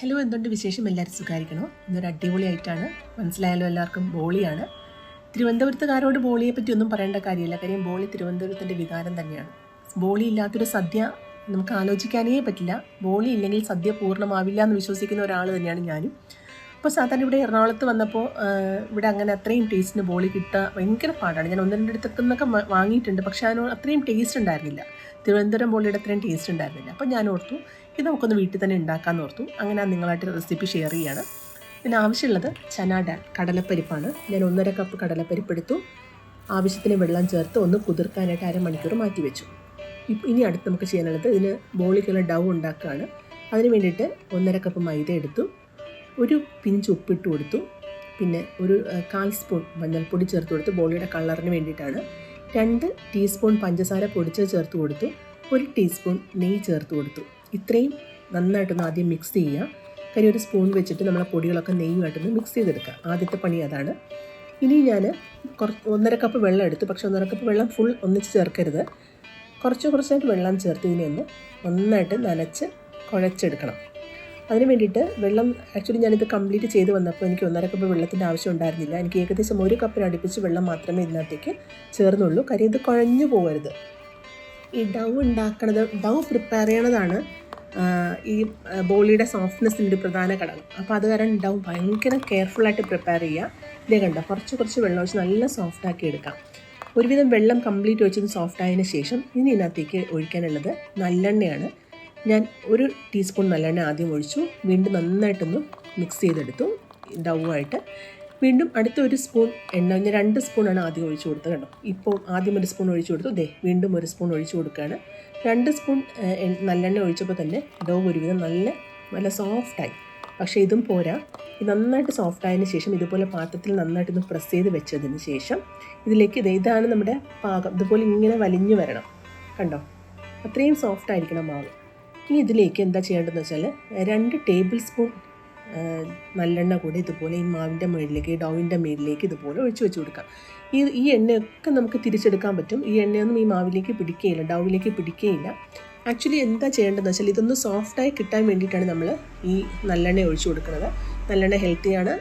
Hello എന്തുകൊണ്ട് വിശേഷം? എല്ലാവരും സുഖമായിരിക്കണോ ഇന്നൊരു അടിപൊളിയായിട്ടാണ്. മനസ്സിലായാലോ എല്ലാവർക്കും ബോളിയാണ്. തിരുവനന്തപുരത്തുകാരോട് ബോളിയെ പറ്റി ഒന്നും പറയേണ്ട കാര്യമില്ല. കാര്യം ബോളി തിരുവനന്തപുരത്തിന്റെ വികാരം തന്നെയാണ്. ബോളി ഇല്ലാത്തൊരു സദ്യ നമുക്ക് ആലോചിക്കാനേ പറ്റില്ല. ബോളി ഇല്ലെങ്കിൽ സദ്യ പൂർണമാവില്ല എന്ന് വിശ്വസിക്കുന്ന ഒരാൾ തന്നെയാണ് ഞാനും. അപ്പോൾ സാധാരണ ഇവിടെ എറണാകുളത്ത് വന്നപ്പോൾ ഇവിടെ അങ്ങനെ അത്രയും ടേസ്റ്റിന് ബോളി കിട്ടുക ഭയങ്കര പാടാണ്. ഞാൻ ഒന്ന് രണ്ടിടത്തൊക്കെ നിന്നൊക്കെ വാങ്ങിയിട്ടുണ്ട്. പക്ഷേ അതിന് അത്രയും ടേസ്റ്റ് ഉണ്ടായിരുന്നില്ല. തിരുവനന്തപുരം ബോളിയുടെ അത്രയും ടേസ്റ്റ് ഉണ്ടായിരുന്നില്ല. അപ്പോൾ ഞാൻ ഓർത്തു ഇത് നമുക്കൊന്ന് വീട്ടിൽ തന്നെ ഉണ്ടാക്കാമെന്ന് ഓർത്തു. അങ്ങനെ നിങ്ങളായിട്ട് റെസിപ്പി ഷെയർ ചെയ്യാണ്. ഇതിന് ആവശ്യമുള്ളത് ചന ഡാൽ കടലപ്പരിപ്പാണ്. ഞാൻ ഒന്നര കപ്പ് കടലപ്പരിപ്പ് എടുത്തു. ആവശ്യത്തിന് വെള്ളം ചേർത്ത് ഒന്ന് കുതിർക്കാനായിട്ട് അരമണിക്കൂർ മാറ്റി വെച്ചു. ഇനി അടുത്ത് നമുക്ക് ചെയ്യാനുള്ളത് ഇതിന് ബോളിക്കുള്ള ഡൗ ഉണ്ടാക്കുകയാണ്. അതിന് വേണ്ടിയിട്ട് ഒന്നര കപ്പ് മൈദ എടുത്തു. ഒരു പിഞ്ച് ഉപ്പിട്ട് കൊടുത്തു. പിന്നെ ഒരു കാൽ സ്പൂൺ മഞ്ഞൾപ്പൊടി ചേർത്ത് കൊടുത്തു. ബോളിയുടെ കളറിന് വേണ്ടിയിട്ടാണ്. രണ്ട് ടീസ്പൂൺ പഞ്ചസാര പൊടിച്ചത് ചേർത്ത് കൊടുത്തു. ഒരു ടീസ്പൂൺ നെയ്യ് ചേർത്ത് കൊടുത്തു. ഇത്രയും നന്നായിട്ടൊന്ന് ആദ്യം മിക്സ് ചെയ്യുക. കാര്യം ഒരു സ്പൂൺ വെച്ചിട്ട് നമ്മളെ പൊടികളൊക്കെ നെയ്യുമായിട്ടൊന്ന് മിക്സ് ചെയ്തെടുക്കുക. ആദ്യത്തെ പണി അതാണ്. ഇനി ഞാൻ കുറച്ച് ഒന്നര കപ്പ് വെള്ളം എടുത്തു. പക്ഷേ ഒന്നര കപ്പ് വെള്ളം ഫുൾ ഒന്നിച്ച് ചേർക്കരുത്. കുറച്ച് കുറച്ചായിട്ട് വെള്ളം ചേർത്ത് ഇതിനെ ഒന്ന് നന്നായിട്ട് നനച്ച് കുഴച്ചെടുക്കണം. അതിന് വേണ്ടിയിട്ട് വെള്ളം ആക്ച്വലി ഞാനിത് കംപ്ലീറ്റ് ചെയ്ത് വന്നപ്പോൾ എനിക്ക് ഒന്നര കപ്പ് വെള്ളത്തിന്റെ ആവശ്യം ഉണ്ടായിരുന്നില്ല. എനിക്ക് ഏകദേശം ഒരു കപ്പിന് അടുപ്പിച്ച് വെള്ളം മാത്രമേ ഇതിനകത്തേക്ക് ചേർന്നുള്ളൂ. കാര്യം ഇത് കുഴഞ്ഞു പോകരുത്. ഈ ഡൗ ഉണ്ടാക്കണത് ഡൗ പ്രിപ്പയർ ചെയ്യണതാണ് ഈ ബോളിയുടെ സോഫ്റ്റ്നെസ്സിന്റെ ഒരു പ്രധാന ഘടകം. അപ്പോൾ അത് കാരണം ഡൗ ഭയങ്കര കെയർഫുള്ളായിട്ട് പ്രിപ്പയർ ചെയ്യുക. ഇതേ കണ്ട കുറച്ച് കുറച്ച് വെള്ളം ഒഴിച്ച് നല്ല സോഫ്റ്റാക്കി എടുക്കാം. ഒരുവിധം വെള്ളം കംപ്ലീറ്റ് ഒഴിച്ചത് സോഫ്റ്റ് ആയതിനു ശേഷം ഇനി ഇതിനകത്തേക്ക് ഒഴിക്കാനുള്ളത് നല്ലെണ്ണയാണ്. ഞാൻ ഒരു ടീസ്പൂൺ നല്ലെണ്ണ ആദ്യം ഒഴിച്ചു വീണ്ടും നന്നായിട്ടൊന്ന് മിക്സ് ചെയ്തെടുത്തു ഡൗ വീണ്ടും അടുത്ത ഒരു സ്പൂൺ എണ്ണ ഞാൻ രണ്ട് സ്പൂണാണ് ആദ്യം ഒഴിച്ചു കൊടുത്തത് കേട്ടോ ഇപ്പോൾ ആദ്യം ഒരു സ്പൂൺ ഒഴിച്ചു കൊടുത്തു. ദേ വീണ്ടും ഒരു സ്പൂൺ ഒഴിച്ചു കൊടുക്കുകയാണ്. രണ്ട് സ്പൂൺ നല്ലെണ്ണ ഒഴിച്ചപ്പോൾ തന്നെ ഡോ ഒരുവിധം നല്ല നല്ല സോഫ്റ്റായി പക്ഷേ ഇതും പോരാ. ഇത് നന്നായിട്ട് സോഫ്റ്റ് ആയതിനു ശേഷം ഇതുപോലെ പാത്രത്തിൽ നന്നായിട്ടൊന്ന് പ്രസ് ചെയ്ത് വെച്ചതിന് ശേഷം ഇതിലേക്ക് ഇത് ഇതാണ് നമ്മുടെ പാകം. ഇതുപോലെ ഇങ്ങനെ വലിഞ്ഞു വരണം. കണ്ടോ? അത്രയും സോഫ്റ്റ് ആയിരിക്കണം മാവ്. ഇനി ഇതിലേക്ക് എന്താ ചെയ്യേണ്ടതെന്ന് വെച്ചാൽ രണ്ട് ടേബിൾ സ്പൂൺ നല്ലെണ്ണ കൂടി ഇതുപോലെ ഈ മാവിന്റെ മേളിലേക്ക് ഈ മേളിലേക്ക് ഇതുപോലെ ഒഴിച്ചു വെച്ച് കൊടുക്കാം. ഈ ഈ എണ്ണയൊക്കെ നമുക്ക് തിരിച്ചെടുക്കാൻ പറ്റും. ഈ എണ്ണയൊന്നും ഈ മാവിലേക്ക് പിടിക്കുകയില്ല ഡൗവിലേക്ക് പിടിക്കുകയില്ല ആക്ച്വലി എന്താ ചെയ്യേണ്ടതെന്ന് വെച്ചാൽ ഇതൊന്ന് സോഫ്റ്റായി കിട്ടാൻ വേണ്ടിയിട്ടാണ് നമ്മൾ ഈ നല്ലെണ്ണ ഒഴിച്ചു കൊടുക്കുന്നത്. നല്ലെണ്ണ ഹെൽത്തിയാണ്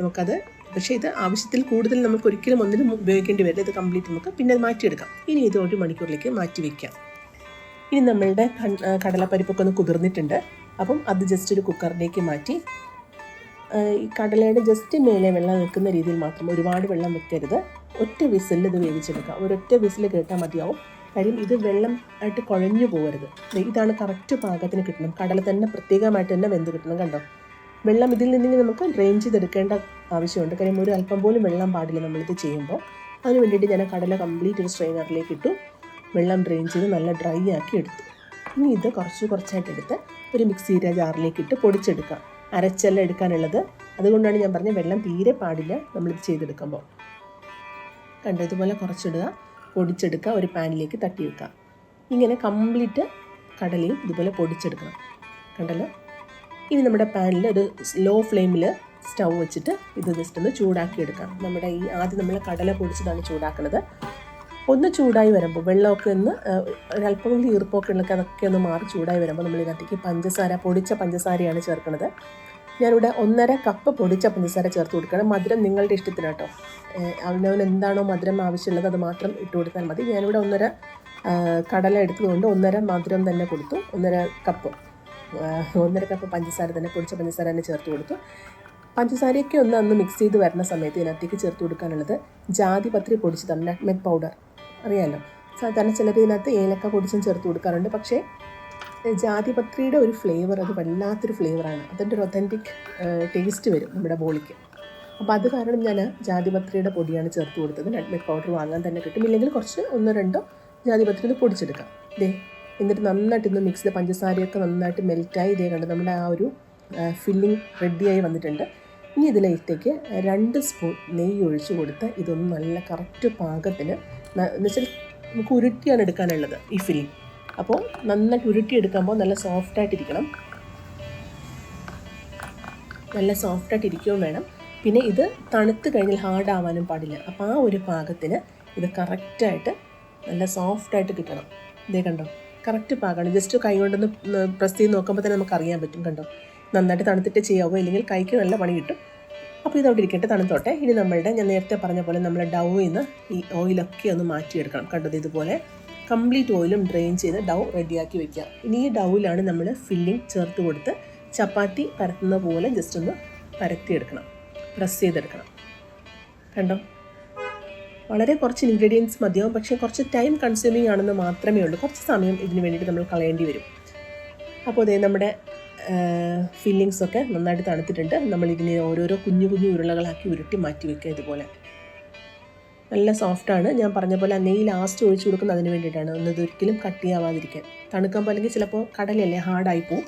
നമുക്കത് പക്ഷേ ഇത് ആവശ്യത്തിൽ കൂടുതൽ നമുക്ക് ഒരിക്കലും ഒന്നിനും ഉപയോഗിക്കേണ്ടി വരില്ല. ഇത് കംപ്ലീറ്റ് നമുക്ക് പിന്നെ മാറ്റിയെടുക്കാം. ഇനി ഇത് ഒരു മണിക്കൂറിലേക്ക് മാറ്റി വയ്ക്കാം ഇനി നമ്മളുടെ കടലപ്പരിപ്പൊക്കെ ഒന്ന് കുതിർന്നിട്ടുണ്ട്. അപ്പം അത് ജസ്റ്റ് ഒരു കുക്കറിലേക്ക് മാറ്റി ഈ കടലയുടെ ജസ്റ്റ് മേലെ വെള്ളം നിൽക്കുന്ന രീതിയിൽ മാത്രം ഒരുപാട് വെള്ളം വെക്കരുത്. ഒറ്റ വിസിലിൽ ഇത് വേവിച്ചെടുക്കുക. ഒരൊറ്റ വിസിൽ കേട്ടാൽ മതിയാവും. കാര്യം ഇത് വെള്ളം ആയിട്ട് കുഴഞ്ഞു പോകരുത് ഇതാണ് കറക്റ്റ് പാകത്തിന് കിട്ടണം. കടല തന്നെ പ്രത്യേകമായിട്ട് തന്നെ വെന്ത് കിട്ടണം കണ്ടോ? വെള്ളം ഇതിൽ നിന്നെങ്കിൽ നമുക്ക് ഡ്രെയിൻ ചെയ്തെടുക്കേണ്ട ആവശ്യമുണ്ട്. കാര്യം ഒരു അല്പം പോലും വെള്ളം പാടില്ല നമ്മളിത് ചെയ്യുമ്പോൾ. അതിന് വേണ്ടിയിട്ട് ഞാൻ കടല കംപ്ലീറ്റ് ഒരു സ്ട്രെയിനറിലേക്ക് ഇട്ടു. വെള്ളം ഡ്രെയിൻ ചെയ്ത് നല്ല ഡ്രൈ ആക്കി എടുത്തു. ഇനി ഇത് കുറച്ച് കുറച്ചായിട്ട് എടുത്ത് ഒരു മിക്സിയുടെ ജാറിലേക്ക് ഇട്ട് പൊടിച്ചെടുക്കാം. അരച്ചല്ല എടുക്കാനുള്ളത്. അതുകൊണ്ടാണ് ഞാൻ പറഞ്ഞത് വെള്ളം തീരെ പാടില്ല നമ്മളിത് ചെയ്തെടുക്കുമ്പോൾ. കണ്ടോ ഇതുപോലെ കുറച്ചിടുക പൊടിച്ചെടുക്കുക ഒരു പാനിലേക്ക് തട്ടി വെക്കുക. ഇങ്ങനെ കംപ്ലീറ്റ് കടലയും ഇതുപോലെ പൊടിച്ചെടുക്കണം. കണ്ടല്ലോ? ഇനി നമ്മുടെ പാനിൽ ഒരു ലോ ഫ്ലെയിമിൽ സ്റ്റൗ വെച്ചിട്ട് ഇത് ജസ്റ്റ് ഒന്ന് ചൂടാക്കി എടുക്കാം നമ്മുടെ ഈ ആദ്യം നമ്മൾ കടല പൊടിച്ചതാണ് ചൂടാക്കുന്നത് ഒന്ന് ചൂടായി വരുമ്പോൾ വെള്ളമൊക്കെ ഒന്ന് ഒരല്പം ഈർപ്പമൊക്കെ ഉള്ളൊക്കെ അതൊക്കെ ഒന്ന് മാറി ചൂടായി വരുമ്പോൾ നമ്മൾ ഇതിനകത്തേക്ക് പഞ്ചസാര പൊടിച്ച പഞ്ചസാരയാണ് ചേർക്കുന്നത്. ഞാനിവിടെ ഒന്നര കപ്പ് പൊടിച്ച പഞ്ചസാര ചേർത്ത് കൊടുക്കണം മധുരം നിങ്ങളുടെ ഇഷ്ടത്തിന് കേട്ടോ. അവനവൻ എന്താണോ മധുരം ആവശ്യമുള്ളത് അത് മാത്രം ഇട്ട് കൊടുത്താൽ മതി. ഞാനിവിടെ ഒന്നര കടല എടുത്തതുകൊണ്ട് ഒന്നര മധുരം തന്നെ കൊടുത്തു. ഒന്നര കപ്പ് ഒന്നര കപ്പ് പഞ്ചസാര തന്നെ പൊടിച്ച പഞ്ചസാര തന്നെ ചേർത്ത് കൊടുത്തു. പഞ്ചസാരയൊക്കെ ഒന്ന് അന്ന് മിക്സ് ചെയ്ത് വരുന്ന സമയത്ത് ഇതിനകത്തേക്ക് ചേർത്ത് കൊടുക്കാനുള്ളത് ജാതിപത്രി പൊടിച്ചതാണ് നട്ട്മെഗ് പൗഡർ അറിയാമല്ലോ സാധാരണ ചിലർ ഇതിനകത്ത് ഏലക്ക പൊടിച്ചും ചേർത്ത് കൊടുക്കാറുണ്ട്. പക്ഷേ ജാതിപത്രിയുടെ ഒരു ഫ്ലേവർ അത് വല്ലാത്തൊരു ഫ്ലേവറാണ് അതിന്റെ ഒരു ഒത്തന്റിക് ടേസ്റ്റ് വരും നമ്മുടെ ബോളിക്ക്. അപ്പോൾ അത് കാരണം ഞാൻ ജാതിപത്രിയുടെ പൊടിയാണ് ചേർത്ത് കൊടുത്തത്. നട്ട്മെഗ് പൗഡർ വാങ്ങാൻ തന്നെ കിട്ടും. ഇല്ലെങ്കിൽ കുറച്ച് ഒന്നോ രണ്ടോ ജാതിപത്രി ഇത് പൊടിച്ചെടുക്കാം. ദേ എന്നിട്ട് നന്നായിട്ട് ഇന്ന് മിക്സ് പഞ്ചസാരയൊക്കെ നന്നായിട്ട് മെൽറ്റായി ഇതേ കണ്ട് നമ്മുടെ ആ ഒരു ഫില്ലിംഗ് റെഡിയായി വന്നിട്ടുണ്ട്. ഇനി ഇതിലേക്ക് രണ്ട് സ്പൂൺ നെയ്യ് ഒഴിച്ച് കൊടുത്ത് ഇതൊന്ന് നല്ല കറക്റ്റ് പാകത്തിന് എന്നുവെച്ചാൽ നമുക്ക് ഉരുട്ടിയാണ് എടുക്കാനുള്ളത് ഈ ഫിലിം അപ്പോൾ നന്നായിട്ട് ഉരുട്ടി എടുക്കുമ്പോൾ നല്ല സോഫ്റ്റായിട്ടിരിക്കണം നല്ല സോഫ്റ്റായിട്ട് ഇരിക്കുകയും വേണം. പിന്നെ ഇത് തണുത്ത് കഴിഞ്ഞാൽ ഹാർഡ് ആവാനും പാടില്ല. അപ്പോൾ ആ ഒരു പാകത്തിന് ഇത് കറക്റ്റായിട്ട് നല്ല സോഫ്റ്റായിട്ട് കിട്ടണം. ഇതേ കണ്ടോ? കറക്റ്റ് പാകമാണ്. ജസ്റ്റ് കൈ കൊണ്ടൊന്ന് പ്രസ് ചെയ്ത് നോക്കുമ്പോൾ തന്നെ നമുക്ക് അറിയാൻ പറ്റും കണ്ടോ? നന്നായിട്ട് തണുത്തിട്ട് ചെയ്യാവോ? ഇല്ലെങ്കിൽ കൈക്ക് നല്ല പണി കിട്ടും അപ്പോൾ ഇതവിടെ ഇരിക്കട്ടെ തണുത്തോട്ടെ. ഇനി നമ്മളുടെ ഞാൻ നേരത്തെ പറഞ്ഞ പോലെ നമ്മൾ ഡൗ നിന്ന് ഈ ഓയിലൊക്കെ ഒന്ന് മാറ്റിയെടുക്കണം. കണ്ടത് ഇതുപോലെ കംപ്ലീറ്റ് ഓയിലും ഡ്രെയിൻ ചെയ്ത് ഡൗ റെഡിയാക്കി വെക്കുക. ഇനി ഈ ഡൗയിലാണ് നമ്മൾ ഫില്ലിംഗ് ചേർത്ത് കൊടുത്ത് ചപ്പാത്തി പരത്തുന്ന പോലെ ജസ്റ്റ് ഒന്ന് പരത്തിയെടുക്കണം. പ്രസ് ചെയ്തെടുക്കണം. കണ്ടോ? വളരെ കുറച്ച് ഇൻഗ്രീഡിയൻസ് മതിയാവും പക്ഷേ കുറച്ച് ടൈം കൺസ്യൂമിങ് ആണെന്ന് മാത്രമേ ഉള്ളൂ. കുറച്ച് സമയം ഇതിന് വേണ്ടിയിട്ട് നമ്മൾ കളയേണ്ടി വരും. അപ്പോൾ അതേ നമ്മുടെ ഫില്ലിങ്സ് ഒക്കെ നന്നായിട്ട് തണുത്തിട്ടുണ്ട്. നമ്മൾ ഇതിനെ ഓരോരോ കുഞ്ഞു കുഞ്ഞു ഉരുളകളാക്കി ഉരുട്ടി മാറ്റി വെക്കുക ഇതുപോലെ. നല്ല സോഫ്റ്റാണ് ഞാൻ പറഞ്ഞ പോലെ നെയ്യ് ലാസ്റ്റ് ഒഴിച്ചു കൊടുക്കുന്നത് അതിന് വേണ്ടിയിട്ടാണ്. ഒന്നത് ഒരിക്കലും കട്ടിയാവാതിരിക്കാൻ തണുക്കാൻ അല്ലെങ്കിൽ ചിലപ്പോൾ കടലല്ലേ ഹാർഡായി പോവും.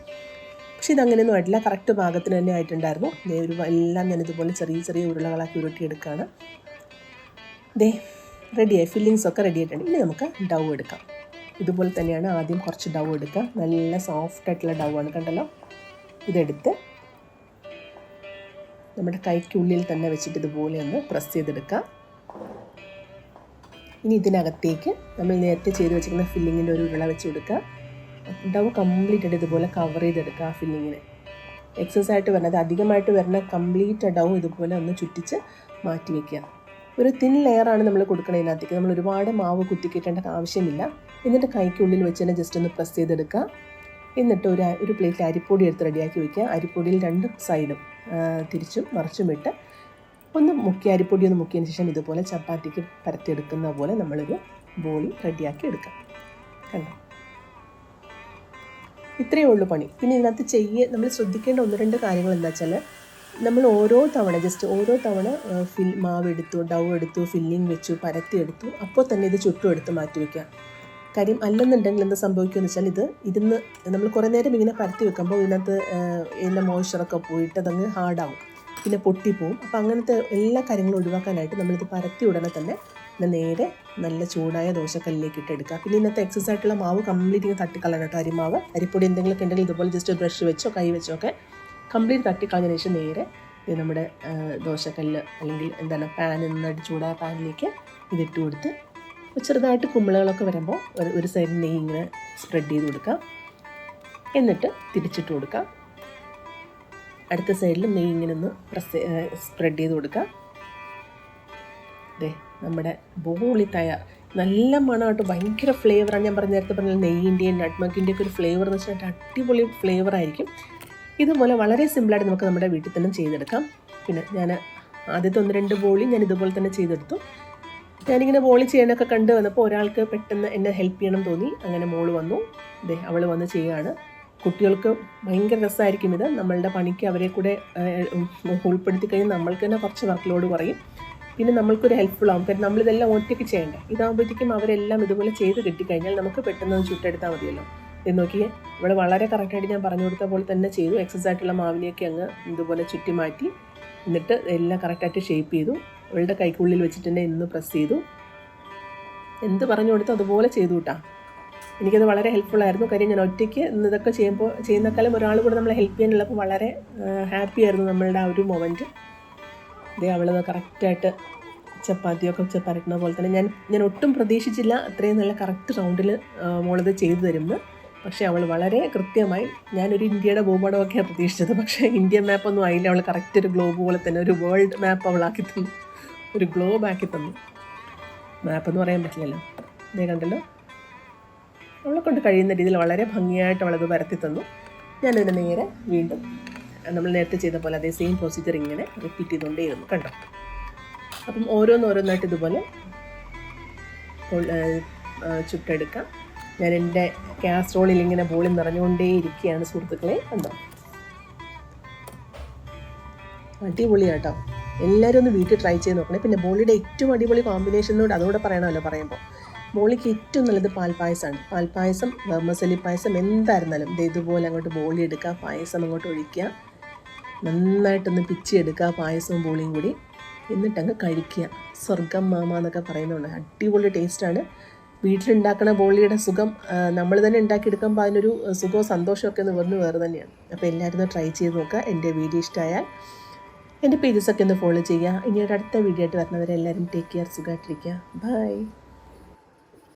പക്ഷേ ഇതങ്ങനെയൊന്നും ആയിട്ടില്ല. കറക്റ്റ് പാകത്തിന് തന്നെ ആയിട്ടുണ്ടായിരുന്നു. ദേ ഒരു എല്ലാം ഞാൻ ഇതുപോലെ ചെറിയ ചെറിയ ഉരുളകളാക്കി ഉരുട്ടിയെടുക്കുകയാണ് ദേ റെഡിയായി ഫില്ലിങ്സ് ഒക്കെ റെഡി ആയിട്ടുണ്ട്. ഇനി നമുക്ക് ഡൗ എടുക്കാം. ഇതുപോലെ തന്നെയാണ് ആദ്യം കുറച്ച് ഡൗ എടുക്കുക. നല്ല സോഫ്റ്റ് ആയിട്ടുള്ള ഡൗ ആണ്. കണ്ടല്ലോ? ഇതെടുത്ത് നമ്മുടെ കൈക്കുള്ളിൽ തന്നെ വെച്ചിട്ട് ഇതുപോലെ ഒന്ന് പ്രസ് ചെയ്തെടുക്കാം. ഇനി ഇതിനകത്തേക്ക് നമ്മൾ നേരത്തെ ചെയ്ത് വെച്ചിരിക്കുന്ന ഫില്ലിങ്ങിന്റെ ഒരു ഉരുള വെച്ച് കൊടുക്കുക ഡവ് കംപ്ലീറ്റ് ആയിട്ട് ഇതുപോലെ കവർ ചെയ്തെടുക്കുക ആ ഫില്ലിങ്ങിനെ എക്സസ് ആയിട്ട് വരുന്നത് അധികമായിട്ട് വരുന്ന കംപ്ലീറ്റ് ഡൗ ഇതുപോലെ ഒന്ന് ചുറ്റിച്ച് മാറ്റി വയ്ക്കുക ഒരു തിൻ ലെയറാണ് നമ്മൾ കൊടുക്കണതിനകത്തേക്ക് നമ്മൾ ഒരുപാട് മാവ് കുത്തിക്കിട്ടേണ്ട ആവശ്യമില്ല. എന്നിട്ട് കൈക്കുള്ളിൽ വെച്ച് തന്നെ ജസ്റ്റ് ഒന്ന് പ്രസ് ചെയ്തെടുക്കുക എന്നിട്ട് ഒരു ഒരു പ്ലേറ്റ് അരിപ്പൊടി എടുത്ത് റെഡിയാക്കി വയ്ക്കുക അരിപ്പൊടിയിൽ രണ്ട് സൈഡും തിരിച്ചും മറിച്ചുമിട്ട് ഒന്ന് മുക്കി അരിപ്പൊടി ഒന്ന് മുക്കിയതിന് ശേഷം ഇതുപോലെ ചപ്പാത്തിക്ക് പരത്തിയെടുക്കുന്ന പോലെ നമ്മളൊരു ബോളി റെഡിയാക്കി എടുക്കാം. കണ്ടോ? ഇത്രയേ ഉള്ളൂ പണി. പിന്നെ ഇതിനകത്ത് ചെയ്യ നമ്മൾ ശ്രദ്ധിക്കേണ്ട ഒന്ന് രണ്ട് കാര്യങ്ങൾ എന്താ വെച്ചാൽ നമ്മൾ ഓരോ തവണ ജസ്റ്റ് ഓരോ തവണ ഫിൽ മാവ് എടുത്തു ഡൗ എടുത്തു ഫില്ലിംഗ് വെച്ചു പരത്തി എടുത്തു അപ്പോൾ തന്നെ ഇത് ചുറ്റും എടുത്ത് മാറ്റി വയ്ക്കുക കാര്യം അല്ലെന്നുണ്ടെങ്കിൽ എന്ത് സംഭവിക്കുമെന്ന് വെച്ചാൽ ഇത് ഇരുന്ന് നമ്മൾ കുറേ നേരം ഇങ്ങനെ പരത്തി വെക്കുമ്പോൾ ഇതിനകത്ത് എല്ലാം മോയ്സ്ചറൊക്കെ പോയിട്ട് അതങ്ങ് ഹാർഡാവും. പിന്നെ പൊട്ടിപ്പോവും. അപ്പോൾ അങ്ങനത്തെ എല്ലാ കാര്യങ്ങളും ഒഴിവാക്കാനായിട്ട് നമ്മളിത് പരത്തി ഉടനെ തന്നെ നേരെ നല്ല ചൂടായ ദോശക്കല്ലിലേക്ക് ഇട്ട് എടുക്കുക. പിന്നെ ഇന്നത്തെ എക്സസ് ആയിട്ടുള്ള മാവ് കംപ്ലീറ്റ് ഇങ്ങനെ തട്ടിക്കളയണം കേട്ടോ. അരിമാവ് അരിപ്പൊടി എന്തെങ്കിലുമൊക്കെ ഉണ്ടെങ്കിൽ ഇതുപോലെ ജസ്റ്റ് ബ്രഷ് വെച്ചോ കൈ വെച്ചോ ഒക്കെ കംപ്ലീറ്റ് തട്ടിക്കളഞ്ഞതിന് ശേഷം നേരെ ഇത് നമ്മുടെ ദോശക്കല്ല് അല്ലെങ്കിൽ എന്താണ് പാൻ നന്നായിട്ട് ചൂടായ പാനിലേക്ക് ഇതിട്ട് കൊടുത്ത് ചെറുതായിട്ട് കുമ്പിളകളൊക്കെ വരുമ്പോൾ ഒരു ഒരു സൈഡിൽ നെയ്യ് ഇങ്ങനെ സ്പ്രെഡ് ചെയ്ത് കൊടുക്കാം. എന്നിട്ട് തിരിച്ചിട്ട് കൊടുക്കാം. അടുത്ത സൈഡിൽ നെയ്യ് ഇങ്ങനെ ഒന്ന് പ്രസ് സ്പ്രെഡ് ചെയ്ത് കൊടുക്കാം. അതെ നമ്മുടെ ബോളി തയ്യാർ നല്ല മണമായിട്ട് ഭയങ്കര ഫ്ലേവറാണ് ഞാൻ പറഞ്ഞ നേരത്തെ പറഞ്ഞ നെയ്യിന്റെയും നട്ട്മക്കിന്റെയൊക്കെ ഒരു ഫ്ലേവർ എന്ന് വെച്ചാൽ അടിപൊളി ഫ്ലേവറായിരിക്കും ഇതുപോലെ വളരെ സിമ്പിളായിട്ട് നമുക്ക് നമ്മുടെ വീട്ടിൽ തന്നെ ചെയ്തെടുക്കാം. പിന്നെ ഞാൻ ആദ്യത്തെ ഒന്ന് രണ്ട് ബോളി ഞാൻ ഇതുപോലെ തന്നെ ചെയ്തെടുത്തു. ഞാനിങ്ങനെ ബോളി ചെയ്യാനൊക്കെ കണ്ടു വന്നപ്പോൾ ഒരാൾക്ക് പെട്ടെന്ന് എന്നെ ഹെൽപ്പ് ചെയ്യണം തോന്നി. അങ്ങനെ മോൾ വന്നു. ദേ അവൾ വന്ന് ചെയ്യുകയാണ്. കുട്ടികൾക്ക് ഭയങ്കര രസമായിരിക്കും ഇത്. നമ്മളുടെ പണിക്ക് അവരെ കൂടെ ഉൾപ്പെടുത്തി കഴിഞ്ഞാൽ നമ്മൾക്ക് തന്നെ കുറച്ച് വർക്ക് ലോഡ് കുറയും. പിന്നെ നമ്മൾക്കൊരു ഹെൽപ്ഫുൾ ആവും. കാരണം നമ്മളിതെല്ലാം ഒറ്റയ്ക്ക് ചെയ്യണ്ടേ? ഇതാകുമ്പോഴത്തേക്കും അവരെല്ലാം ഇതുപോലെ ചെയ്ത് കിട്ടിക്കഴിഞ്ഞാൽ നമുക്ക് പെട്ടെന്ന് ചുട്ടെടുത്താൽ മതിയല്ലോ. ഇത് നോക്കിയേ. ഇവിടെ വളരെ കറക്റ്റായിട്ട് ഞാൻ പറഞ്ഞു കൊടുത്ത പോലെ തന്നെ ചെയ്തു. എക്സസ് ആയിട്ടുള്ള മാവിനെയൊക്കെ അങ്ങ് ഇതുപോലെ ചുറ്റി മാറ്റി. എന്നിട്ട് എല്ലാം കറക്റ്റായിട്ട് ഷേപ്പ് ചെയ്തു. അവളുടെ കൈക്കുള്ളിൽ വെച്ചിട്ട് തന്നെ ഇന്ന് പ്രസ് ചെയ്തു. എന്ത് പറഞ്ഞു കൊടുത്തു അതുപോലെ ചെയ്തു കേട്ടാ എനിക്കത് വളരെ ഹെൽപ്ഫുള്ളായിരുന്നു കാര്യം ഞാൻ ഒറ്റയ്ക്ക് ഇന്ന് ഇതൊക്കെ ചെയ്യുമ്പോൾ ചെയ്യുന്നക്കാലം ഒരാൾ കൂടെ നമ്മളെ ഹെൽപ്പ് ചെയ്യാനുള്ളപ്പോൾ വളരെ ഹാപ്പി ആയിരുന്നു നമ്മളുടെ ആ ഒരു മൊമെന്റ് ഇതേ അവളത് കറക്റ്റായിട്ട് ചപ്പാത്തിയൊക്കെ പരക്കുന്ന പോലെ തന്നെ. ഞാൻ ഞാൻ ഒട്ടും പ്രതീക്ഷിച്ചില്ല അത്രയും നല്ല കറക്റ്റ് റൗണ്ടിൽ മോളത് ചെയ്തു തരുമ്പോൾ പക്ഷേ അവൾ വളരെ കൃത്യമായി ഞാനൊരു ഇന്ത്യയുടെ ഭൂപടമൊക്കെയാണ് പ്രതീക്ഷിച്ചത്. പക്ഷേ ഇന്ത്യൻ മാപ്പൊന്നും ആയില്ല. അവൾ കറക്റ്റ് ഒരു ഗ്ലോബ് പോലെ തന്നെ ഒരു വേൾഡ് മാപ്പ് അവളാക്കി തന്നു. ഒരു ഗ്ലോ ബാക്കി തന്നു. മാപ്പെന്ന് പറയാൻ പറ്റില്ലല്ലോ. ഇതേ കണ്ടല്ലോ. അവളെ കൊണ്ട് കഴിയുന്ന രീതിയിൽ വളരെ ഭംഗിയായിട്ട് അവളത് വരത്തി തന്നു. ഞാനതിന് നേരെ വീണ്ടും നമ്മൾ നേരത്തെ ചെയ്ത പോലെ അതേ സെയിം പ്രൊസീജിയർ ഇങ്ങനെ റിപ്പീറ്റ് ചെയ്തുകൊണ്ടേയിരുന്നു. കണ്ടോ? അപ്പം ഓരോന്നോരോന്നായിട്ട് ഇതുപോലെ ചുട്ടെടുക്കാം. ഞാൻ എന്റെ കാസ്ട്രോളിൽ ഇങ്ങനെ ബോളിൽ നിറഞ്ഞുകൊണ്ടേ ഇരിക്കുകയാണ് സുഹൃത്തുക്കളെ. കണ്ടോ? അടിപൊളിയാട്ടോ. എല്ലാവരും ഒന്ന് വീട്ടിൽ ട്രൈ ചെയ്ത് നോക്കണേ. പിന്നെ ബോളിയുടെ ഏറ്റവും അടിപൊളി കോമ്പിനേഷനോട് അതുകൂടെ പറയണമല്ലോ പറയുമ്പോൾ ബോളിക്ക് ഏറ്റവും നല്ലത് പാൽപ്പായസമാണ് പാൽപ്പായസം വെർമസലി പായസം എന്തായിരുന്നാലും ഇത് ഇതുപോലെ അങ്ങോട്ട് ബോളി എടുക്കുക പായസം അങ്ങോട്ട് ഒഴിക്കുക. നന്നായിട്ടൊന്ന് പിച്ചെടുക്കുക പായസവും ബോളിയും കൂടി. എന്നിട്ടങ്ങ് കഴിക്കുക. സ്വർഗം മാമ എന്നൊക്കെ പറയുന്നുണ്ട് അടിപൊളി ടേസ്റ്റാണ് വീട്ടിലുണ്ടാക്കുന്ന ബോളിയുടെ സുഖം നമ്മൾ തന്നെ ഉണ്ടാക്കിയെടുക്കുമ്പോൾ അതിനൊരു സുഖവും സന്തോഷമൊക്കെ എന്ന് പറഞ്ഞ് വേറെ തന്നെയാണ്. അപ്പോൾ എല്ലാവരും ട്രൈ ചെയ്ത് നോക്കുക. എന്റെ വീഡിയോ ഇഷ്ടമായാൽ എന്റെ പേജസൊക്കെ ഒന്ന് ഫോളോ ചെയ്യുക. ഇനി ഒരു അടുത്ത വീഡിയോ ആയിട്ട് വരുന്നവരെ എല്ലാവരും ടേക്ക് കെയർ സുഖമായിട്ടിരിക്കുക. ബൈ